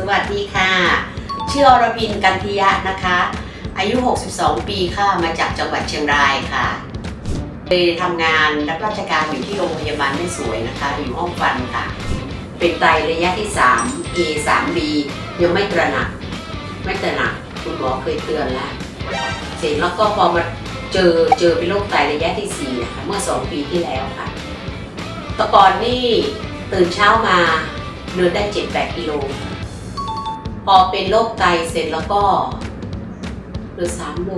สวัสดีค่ะ ชื่ออรพินกันทิยะนะคะ อายุ 62 ปีค่ะ มาจากจังหวัดเชียงรายค่ะเคยทำงานรับราชการอยู่ที่โรงพยาบาลไม่สวยนะคะ อยู่ห้องฟันค่ะ เป็นไตระยะที่ 3 A 3 B ยังไม่ตระหนัก ไม่ตระหนัก คุณหมอเคยเตือนแล้ว เสร็จแล้วก็พอมาเจอเจอเป็นโรคไตระยะที่4นะคะเมื่อ 2 ปีที่แล้วค่ะตะกอนนี่ตื่นเช้ามาเดินได้ 7-8กิโล พอเป็นโรคไตเสร็จแล้วก็หลือสามโล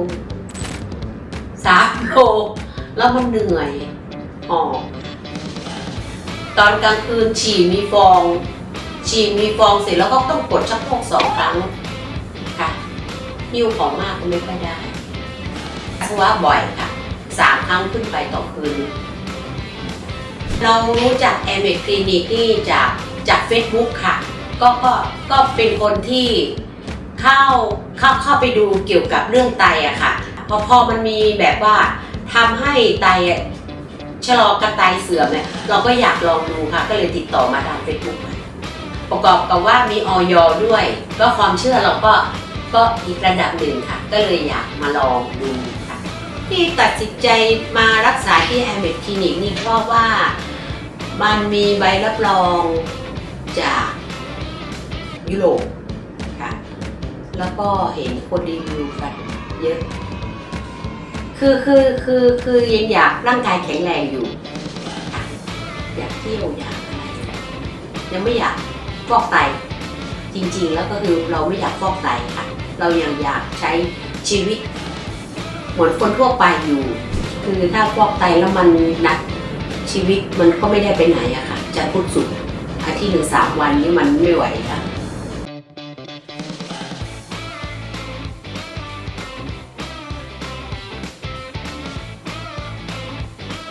สามโลแล้วมันเหนื่อยหอบตอนกลางคืนฉี่มีฟอง ฉี่มีฟองเสร็จแล้วก็ต้องกดชักโครกสองครั้งค่ะหิ้วของมากก็ไม่ค่อยได้ปัสสาวะบ่อยค่ะสามครั้งขึ้นไปต่อคืน เรารู้จักแอมเมคลินิกนี่จากจากเฟซบุ๊กค่ะ ก็ก็ก็เป็นคนที่เข้าเข้าเข้าไปดูเกี่ยวกับเรื่องไตอะค่ะพอพอมันมีแบบว่าทำให้ไตอะชะลอการไตเสื่อมเนี่ยเราก็อยากลองดูค่ะ ก็เลยติดต่อมาทางเฟซบุ๊กประกอบกับว่ามีออยด้วย ก็ความเชื่อเราก็ก็อีกระดับหนึ่งค่ะ ก็เลยอยากมาลองดูค่ะ ที่ตัดสินใจมารักษาที่แอมเมดคลินิกนี่เพราะว่ามันมีใบรับรองจาก ยุโรปค่ะแล้วก็เห็นคนรีวิวกันเยอะ คือคือคือคือยังอยากร่างกายแข็งแรงอยู่ อยากเที่ยวอยากอะไรยังไม่อยากฟอกไตจริงๆ แล้วก็คือเราไม่อยากฟอกไตค่ะ เรายังอยากใช้ชีวิตเหมือนคนทั่วไปอยู่ คือถ้าฟอกไตแล้วมันหนักชีวิตมันก็ไม่ได้ไปไหนอะค่ะจะพูดสุดอาทิตย์หนึ่งสามวันนี้มันไม่ไหวค่ะ